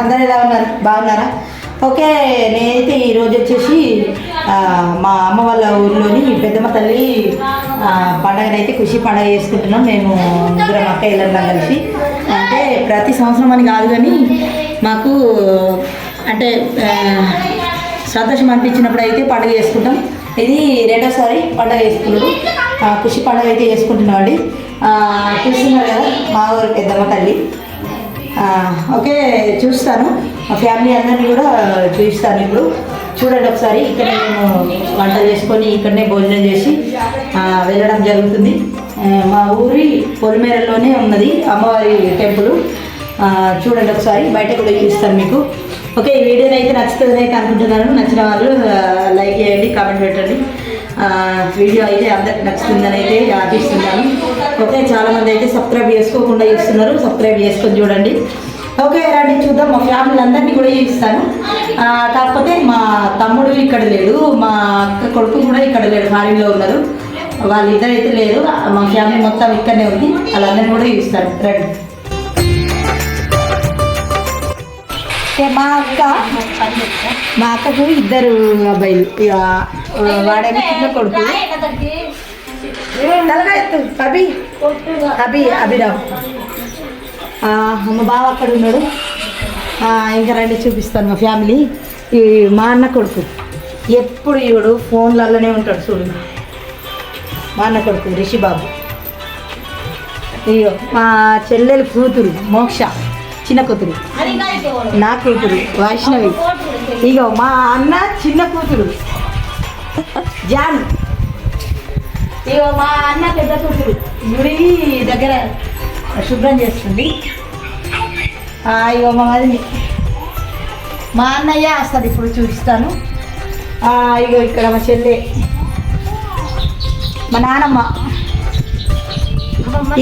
అందరు ఎలా ఉన్నారు? బాగున్నారా? ఓకే నేనైతే ఈరోజు వచ్చేసి మా అమ్మ వాళ్ళ ఊర్లోని పెద్దమ్మ తల్లి పండగనైతే ఖుషి పండగ చేసుకుంటున్నాం. మేము ముగ్గురం అక్క ఇళ్ళందరం కలిసి. అంటే ప్రతి సంవత్సరం అని కాదు కానీ మాకు అంటే సంతోషం అనిపించినప్పుడు అయితే పండుగ చేసుకుంటాం. ఇది రెండోసారి పండుగ చేసుకున్నాడు ఖుషి పండుగ అయితే చేసుకుంటున్నాం అండి చూస్తున్నారు కదా మా ఊరు పెద్దమ్మ తల్లి. ఓకే చూస్తాను. మా ఫ్యామిలీ అందరినీ కూడా చూపిస్తాను ఇప్పుడు. చూడండి ఒకసారి ఇక్కడ మేము వంట చేసుకొని ఇక్కడనే భోజనం చేసి వెళ్ళడం జరుగుతుంది. మా ఊరి పొలిమేరలోనే ఉన్నది అమ్మవారి టెంపుల్. చూడండి ఒకసారి బయట కూడా చూపిస్తాను మీకు. ఓకే ఈ వీడియోని అయితే నచ్చుతుంది అయితే అనుకుంటున్నాను. నచ్చిన వాళ్ళు లైక్ చేయండి కామెంట్ పెట్టండి. వీడియో అయితే అందరికి నచ్చుతుందని అయితే ఆశిస్తున్నాను. ఓకే చాలామంది అయితే సబ్స్క్రైబ్ చేసుకోకుండా చూస్తున్నారు. సబ్స్క్రైబ్ చేసుకొని చూడండి. ఓకే రండి చూద్దాం. మా ఫ్యామిలీ అందరినీ కూడా చూపిస్తాను. కాకపోతే మా తమ్ముడు ఇక్కడ లేడు. మా అక్క కొడుకు కూడా ఇక్కడ లేడు ఫారిన్లో ఉన్నారు. వాళ్ళిద్దరు అయితే లేరు. మా ఫ్యామిలీ మొత్తం ఇక్కడనే ఉంది. వాళ్ళందరినీ కూడా చూపిస్తాను. రండి. ఓకే, మా అక్క మా అక్కకు ఇద్దరు అబ్బాయిలు. ఇక వాడేమో చిన్న కొడుకు. తలగా ఎత్తు. అభి. అభి అభిరావ్ మా బావ అక్కడ ఉన్నాడు. ఇంకా రండి చూపిస్తాను మా ఫ్యామిలీ. ఈ మా అన్న కొడుకు. ఎప్పుడు ఇవడు ఫోన్లలోనే ఉంటాడు చూడు. మా అన్న కొడుకు రిషి బాబు ఇగో మా చెల్లెలు కూతురు మోక్ష. చిన్న కూతురు. నా కూతురు వైష్ణవి. ఇగో మా అన్న చిన్న కూతురు. జాన్. ఇగో మా అన్న పెద్ద కూతురు. గుడి దగ్గర శుభ్రం చేస్తుంది. ఇగో మా మదిని మా అన్నయ్య వస్తుంది ఇప్పుడు చూపిస్తాను. ఇగో ఇక్కడ మా చెల్లె. మా నానమ్మ.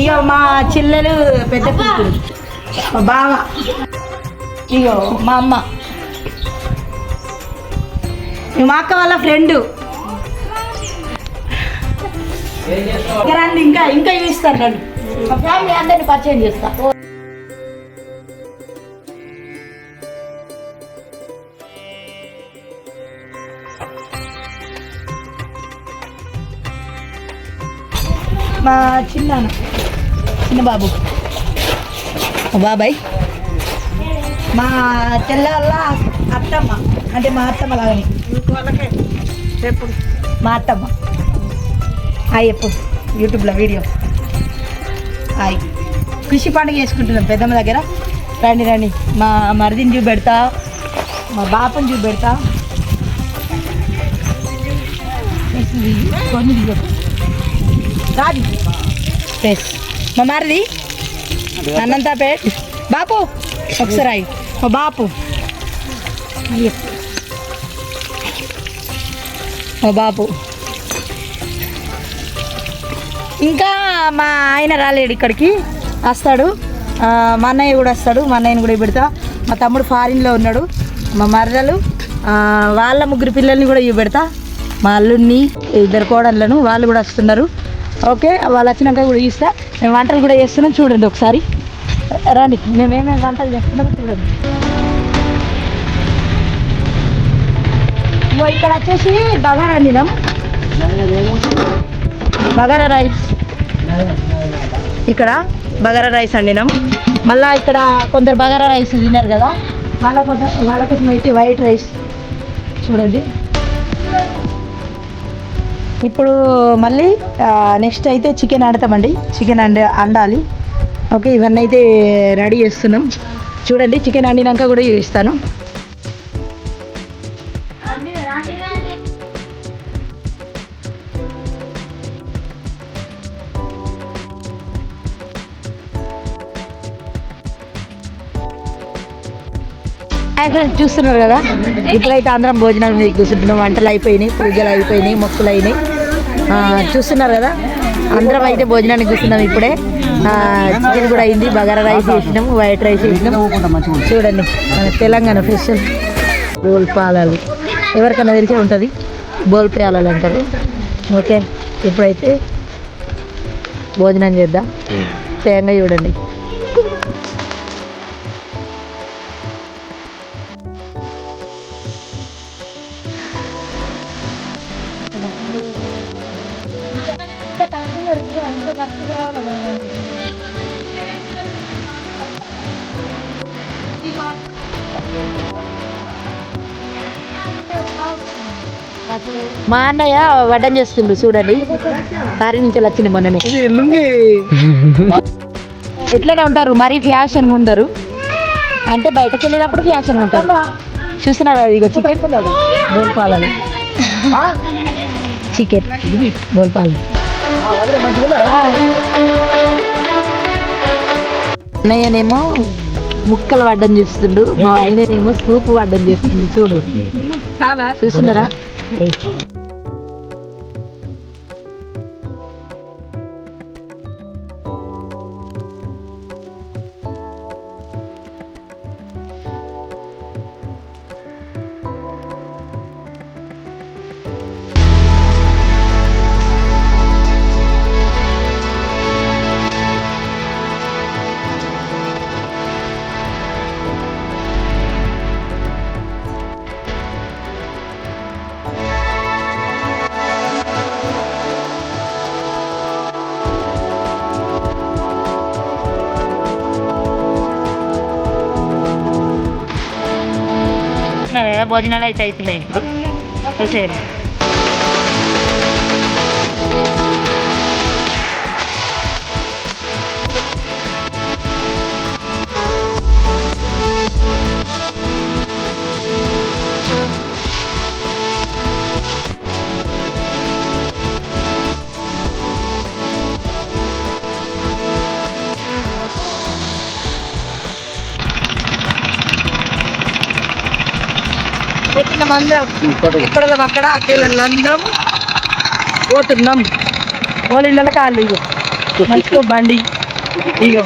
ఇగో మా చెల్లెలు పెద్ద కూతురు. మా బావ. ఇగో మా అమ్మ. మా అక్క వాళ్ళ ఫ్రెండ్. ఇంకా రండి ఇంకా ఇంకా చూపిస్తాను రండి మా ఫ్యామిలీ అందరిని పరిచయం చేస్తా. మా చిన్న చిన్న బాబు బాబాయ్. మా చెల్లెళ్ళ అత్తమ్మ అంటే మా అత్తమ్మ లాగానే. ఎప్పుడు మా అత్తమ్మ. హాయ్ ఎప్పుడు యూట్యూబ్లో వీడియో. హాయ్. కృషి పండుగ చేసుకుంటున్నాం పెద్దమ్మ దగ్గర. రండి రండి. మా మరిదిని చూపెడతా. మా బాపని చూపెడతా. కొన్ని రాజు. మా మరిది. అనంతాపేట్ బాపు ఒకసారి మా బాపు. మా బాపు. ఇంకా మా ఆయన రాలేడు ఇక్కడికి. వస్తాడు. మా అన్నయ్య కూడా వస్తాడు. మా అన్నయ్యని కూడా పెడతా. మా తమ్ముడు ఫారిన్లో ఉన్నాడు. మా మర్రలు వాళ్ళ ముగ్గురు పిల్లల్ని కూడా ఇవి పెడతా. మా అల్లుడిని ఇద్దరు కోడళ్ళను వాళ్ళు కూడా వస్తున్నారు. ఓకే వాళ్ళు వచ్చినాక కూడా ఇస్తా మేము వంటలు కూడా చేస్తున్నాం. చూడండి ఒకసారి. రండి. మేము ఏమేమి వంటలు చేస్తున్నామో చూడండి. ఇక్కడ వచ్చేసి బగారా అందినాం బగారా రైస్. ఇక్కడ బగారా రైస్ వండినాం. మళ్ళా ఇక్కడ కొందరు బగారా రైస్ తిన్నారు కదా వాళ్ళ కొంత వాళ్ళ కోసం అయితే వైట్ రైస్ చూడండి. ఇప్పుడు మళ్ళీ నెక్స్ట్ అయితే చికెన్ ఆడతామండి చికెన్ అండ అండాలి ఓకే ఇవన్నీ అయితే రెడీ చేస్తున్నాం. చూడండి చికెన్ వండినాక కూడా చూపిస్తాను ఫ్రెండ్స్ చూస్తున్నారు కదా? ఇప్పుడైతే అందరం భోజనాల మీద కూర్చుంటున్నాం. వంటలు అయిపోయినాయి పూజలు అయిపోయినాయి మొక్కులు అయినాయి. చూస్తున్నారు కదా? అందరం అయితే భోజనానికి కూర్చున్నాం ఇప్పుడే. చికెన్ కూడా అయింది. బగారా రైస్ చేసినాం వైట్ రైస్ చేసినాం చూడండి మన తెలంగాణ స్పెషల్ బోల్ పాలాలు. ఎవరికైనా తెలిసే ఉంటుంది. బోల్ పాలాలు అంటారు. ఓకే ఇప్పుడైతే భోజనం చేద్దాం. తేంగా చూడండి. మా అన్నయ్య వడ్డం చేస్తుండు చూడండి. సారీ నుంచి వచ్చింది మొన్ననే. ఎట్లనే ఉంటారు? మరీ ఫ్యాషన్ ఉండరు అంటే బయటకు వెళ్ళినప్పుడు ఫ్యాషన్ ఉంటారు. చూస్తున్నాడు ఇక చికెన్. బోల్పాలని చికెన్. అన్నయ్యనేమో ముక్కలు వడ్డం చేస్తుండు. మా ఆయననేమో సూపు వడ్డం చేస్తుంది చూడు. చూస్తున్నారా? భోజనాలు అయితే అవుతున్నాయి చూసేయండి ఇక్కడ అక్కడ అక్కడ పోతున్నాం. వాళ్ళ ఇళ్ళ కాళ్ళు ఇగో మంచిగా బండి. ఇగో.